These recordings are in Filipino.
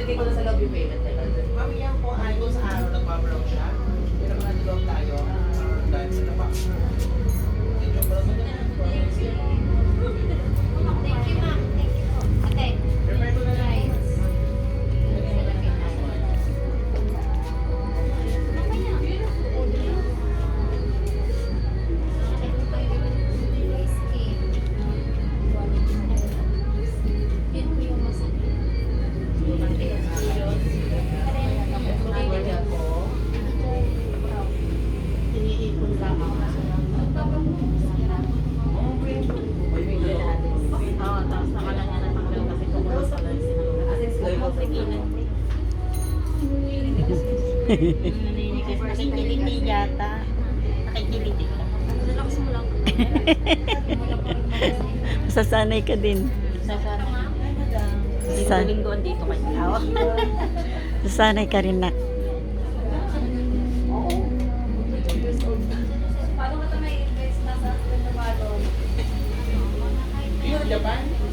ilagay ko na sa loob yung payment. Mami, yan po ay kung sa araw nagpapalong siya. Pero kung nandulog tayo, dahil sa napa. Medyo pala sa Thank you, Nakikiliti yata. Nakikiliti ka. Relax mo lang. Sasanay ka din. Sasama. Sa- Linggo-linggoan dito kayo. Sasanay ka rin na. Paano ka ito may invest na sa Japan?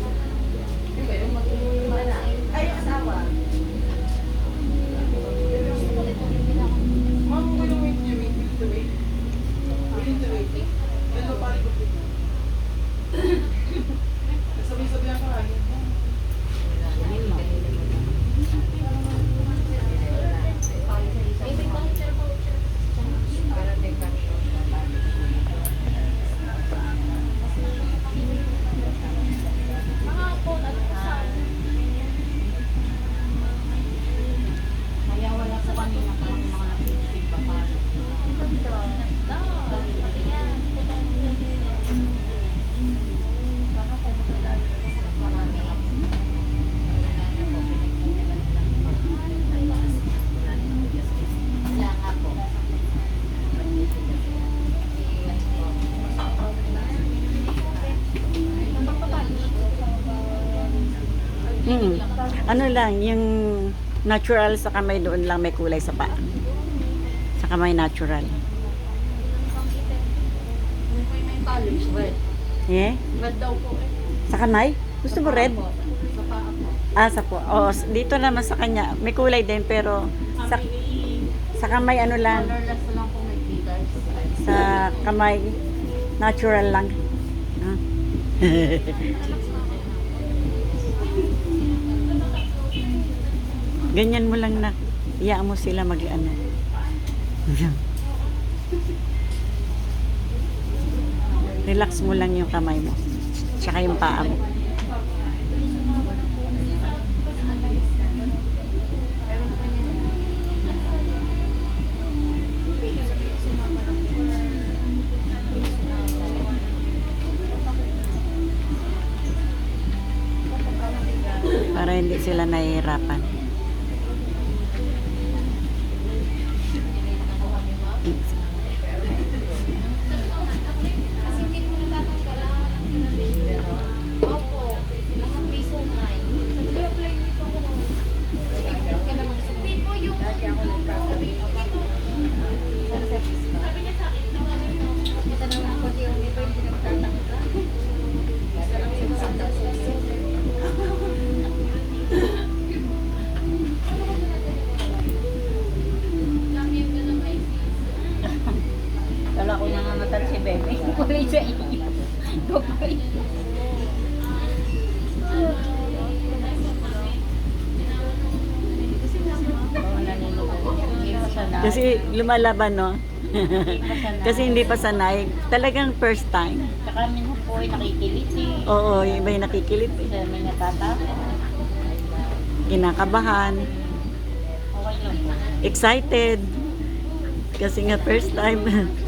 Hmm. Ano lang, yung natural sa kamay doon lang may kulay sa paa. Sa kamay natural. Red. Po eh. Sa kamay? Gusto mo red? Sa paa po. Ah, sa po. Oo, dito naman sa kanya. May kulay din pero sa, sa kamay ano lang. Sa kamay natural lang. Ah. Ganyan mo lang na. Iyaan mo sila mag ano. Relax mo lang yung kamay mo. Tsaka yung paa mo. Para hindi sila nahihirapan. Sanay. Kasi lumalaban, no? Hindi pa sanay. Kasi hindi pa sanay. Talagang first time. Tsaka minsan po ay nakikiliti. Oo, yung iba yung nakikilit. eh. Kasi may natatapo. Kinakabahan. Okay lang po. Excited. Kasi nga first time.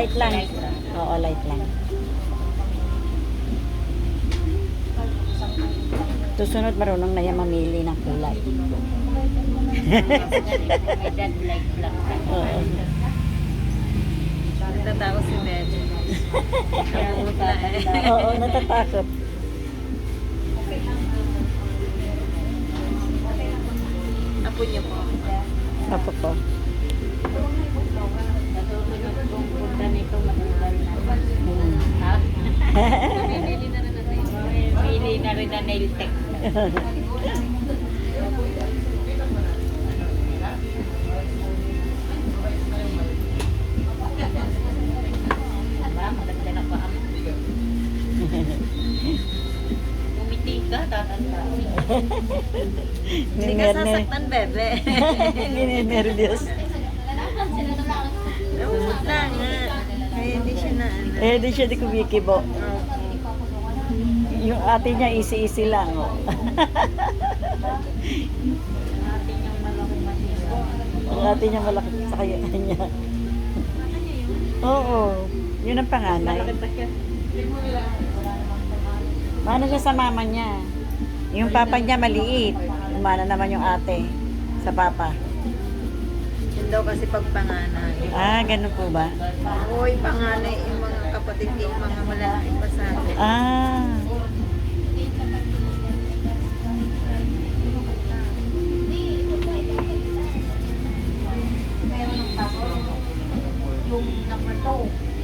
Light lang. Light lang. Oo, light lang. Susunod marunong na yan mamili ng kulay. May dead light lang. Oo. Nagtatapos si tatanda. Oo, natatakot. Apo niyo po. Apo ko. Pili na rin natin. Pili na rin na nail tech. Na. Hindi ka sasaktan, Bebe. Lumot na nga. Kaya hindi siya na ano. Eh, di siya di kumikibo. Yung ate niya, easy-easy lang. Oh. Ang ate niya malaki sa kanya niya. Oo, yun ang panganay. Mano siya sa mama niya. Yung papa niya maliit. Umana naman yung ate sa papa. Yun daw kasi pag panganay. Ah, ganun po ba? Oo, panganay yung mga kapatid yung mga malalaki pa sa akin. Ah. Yung number 2.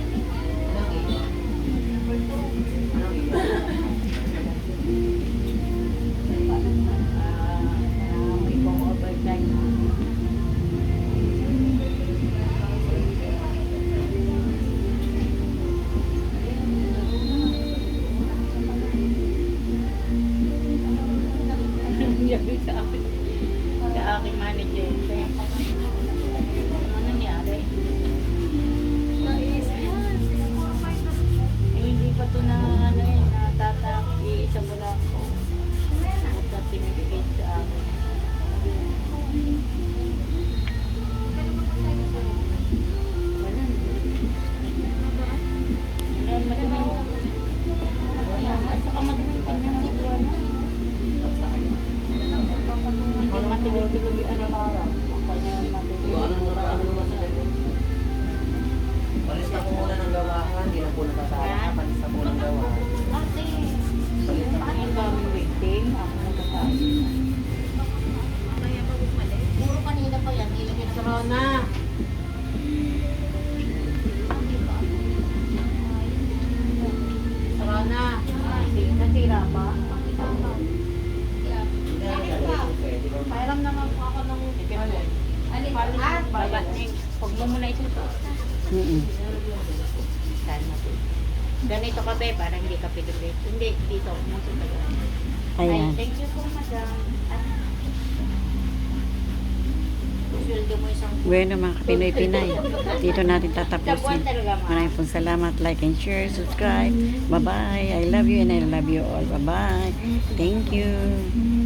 Next. Huwag mo muna isusunod. mm Sana po. Ganito ka be, para hindi ka pinipit. Hindi, dito. Musunod ka. ayan. Ay, thank you po, madam. Mo isang Bueno mga Pinoy-Pinay, dito natin tatapusin. Maraming pong salamat. Like and share, subscribe. Bye-bye. I love you and I love you all. Bye-bye. Thank you.